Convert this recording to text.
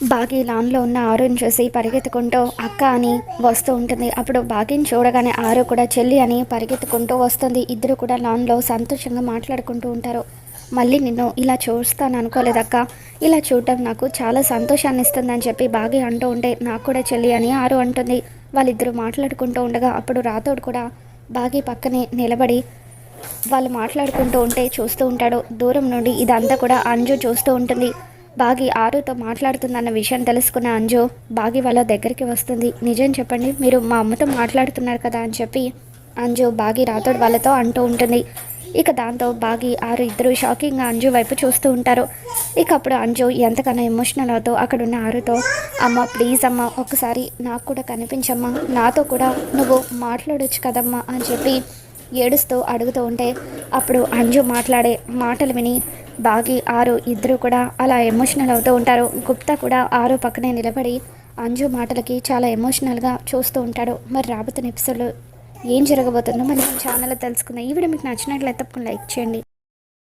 బాగి లాన్లో ఉన్న ఆరుని చూసి పరిగెత్తుకుంటూ అక్క అని వస్తూ ఉంటుంది. అప్పుడు బాగిని చూడగానే ఆరు కూడా చెల్లి అని పరిగెత్తుకుంటూ వస్తుంది. ఇద్దరు కూడా లాన్లో సంతోషంగా మాట్లాడుకుంటూ ఉంటారు. మళ్ళీ నిన్ను ఇలా చూస్తాను అనుకోలేదక్క ఇలా చూడటం నాకు చాలా సంతోషాన్ని ఇస్తుందని చెప్పి బాగి అంటూ ఉంటే నాకు కూడా చెల్లి అని ఆరు అంటుంది. వాళ్ళిద్దరూ మాట్లాడుకుంటూ ఉండగా అప్పుడు రాతోడు కూడా బాగి పక్కనే నిలబడి వాళ్ళు మాట్లాడుకుంటూ ఉంటే చూస్తూ ఉంటాడు. దూరం నుండి ఇదంతా కూడా అంజు చూస్తూ ఉంటుంది. బాగి ఆరుతో మాట్లాడుతుందన్న విషయం తెలుసుకున్న అంజు బాగి వాళ్ళ దగ్గరికి వస్తుంది. నిజం చెప్పండి మీరు మా అమ్మతో మాట్లాడుతున్నారు కదా అని చెప్పి అంజు బాగి రాతోడు వాళ్ళతో అంటూ ఉంటుంది. ఇక దాంతో బాగి ఆరు ఇద్దరు షాకింగ్గా అంజు వైపు చూస్తూ ఉంటారు. ఇక అప్పుడు అంజు ఎంతకన్నా ఎమోషనల్ అవుతూ అక్కడున్న ఆరుతో అమ్మ ప్లీజ్ అమ్మ ఒకసారి నాకు కూడా కనిపించమ్మా. నాతో కూడా నువ్వు మాట్లాడొచ్చు కదమ్మా అని చెప్పి ఏడుస్తూ అడుగుతూ ఉంటే అప్పుడు అంజు మాట్లాడే మాటలు విని బాగి ఆరు ఇద్దరు కూడా అలా ఎమోషనల్ అవుతూ ఉంటారు. గుప్తా కూడా ఆరు పక్కనే నిలబడి అంజు మాటలకి చాలా ఎమోషనల్గా చూస్తూ ఉంటాడు. మరి రాబోతున్న ఎపిసోడ్లో ఏం జరగబోతుందో మరి మన ఛానల్లో తెలుసుకుందాం. ఈ వీడియో మీకు నచ్చినట్లయితే తప్పకుండా లైక్ చేయండి.